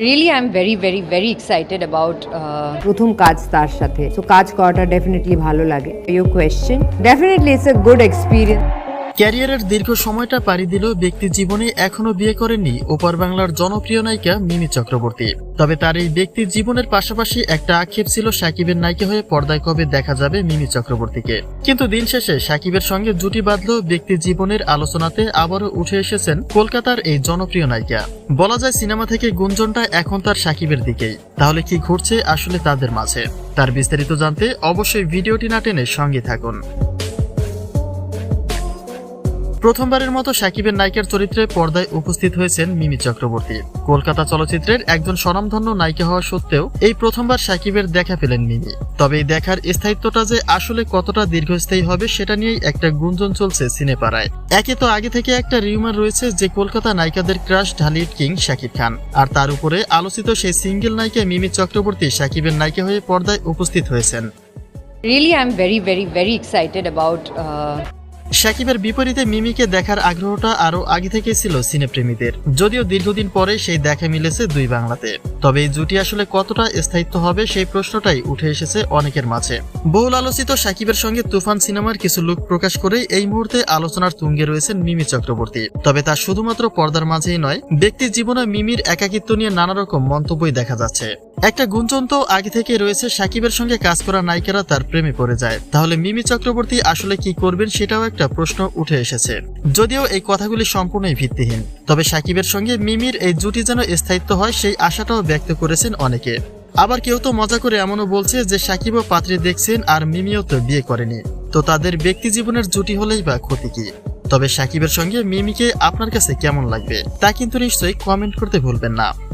Really, I'm very, very, very excited about uh, প্রথম কাজ তার সাথে। তো কাজ করাটা ডেফিনেটলি ভালো লাগে। You question definitely it's a good experience ক্যারিয়ারের দীর্ঘ সময়টা পাড়ি দিলেও ব্যক্তি জীবনে এখনও বিয়ে করেননি ওপার বাংলার জনপ্রিয় নায়িকা মিমি চক্রবর্তী। তবে তার এই ব্যক্তি জীবনের পাশাপাশি একটা আক্ষেপ ছিল সাকিবের নায়িকা হয়ে পর্দায় কবে দেখা যাবে মিমি চক্রবর্তীকে। কিন্তু দিন শেষে সাকিবের সঙ্গে জুটি বাঁধলেও ব্যক্তি জীবনের আলোচনাতে আবারও উঠে এসেছেন কলকাতার এই জনপ্রিয় নায়িকা। বলা যায় সিনেমা থেকে গুঞ্জনটা এখন তার সাকিবের দিকেই। তাহলে কি ঘটছে আসলে তাদের মাঝে? তার বিস্তারিত জানতে অবশ্যই ভিডিওটি না টেনে সঙ্গে থাকুন। প্রথমবারের মতো সাকিবের নায়িকার চরিত্রে পর্দায় উপস্থিত হয়েছেন মিমি চক্রবর্তী। কলকাতা চলচ্চিত্রের একজন স্বনামধন্য নায়িকা হওয়া সত্ত্বেও এই প্রথমবার সাকিবের দেখা পেলেন মিমি। তবে এই দেখার স্থায়িত্বটা যে আসলে কতটা দীর্ঘস্থায়ী হবে সেটা নিয়েই একটা গুঞ্জন চলছে সিনেপাড়ায়। একে তো আগে থেকে একটা রিউমার রয়েছে যে কলকাতা নায়িকাদের ক্রাশ ঢালিউড কিং শাকিব খান। আর তার উপরে আলোচিত সেই সিঙ্গেল নায়িকা মিমি চক্রবর্তী সাকিবের নায়িকা হয়ে পর্দায় উপস্থিত হয়েছেন। Really, I'm very, very, very excited about uh, সাকিবের বিপরীতে মিমিকে দেখার আগ্রহটা আরও আগে থেকে ছিল সিনেপ্রেমীদের। যদিও দীর্ঘদিন পরে সেই দেখা মিলেছে দুই বাংলাতে। তবে এই জুটি আসলে কতটা স্থায়িত্ব হবে সেই প্রশ্নটাই উঠে এসেছে অনেকের মাঝে। বহুল আলোচিত সাকিবের সঙ্গে তুফান সিনেমার কিছু লুক প্রকাশ করে এই মুহূর্তে আলোচনার তুঙ্গে রয়েছেন মিমি চক্রবর্তী। তবে তা শুধুমাত্র পর্দার মাঝেই নয় ব্যক্তি জীবনে মিমির একাকিত্ব নিয়ে নানা রকম মন্তব্যই দেখা যাচ্ছে। একটা গুঞ্জন তো আগে থেকে রয়েছে, সাকিবের সঙ্গে কাজ করা নায়িকারা তার প্রেমে পড়ে যায়। তাহলে মিমি চক্রবর্তী আসলে কি করবেন সেটাও একটা প্রশ্ন উঠে এসেছে। যদিও এই কথাগুলি সম্পূর্ণই ভিত্তিহীন, তবে সাকিবের সঙ্গে মিমির এই জুটি যেন স্থায়িত্ব হয় সেই আশাটাও ব্যক্ত করেছেন অনেকে। আবার কেউ তো মজা করে এমনও বলছে যে সাকিব ও পাত্রী দেখছেন আর মিমিও তো বিয়ে করেনি। তো তাদের ব্যক্তি জীবনের জুটি হলেই বা ক্ষতি কি? তবে সাকিবের সঙ্গে মিমিকে আপনার কাছে কেমন লাগবে? তা কিন্তু নিশ্চয়ই কমেন্ট করতে ভুলবেন না।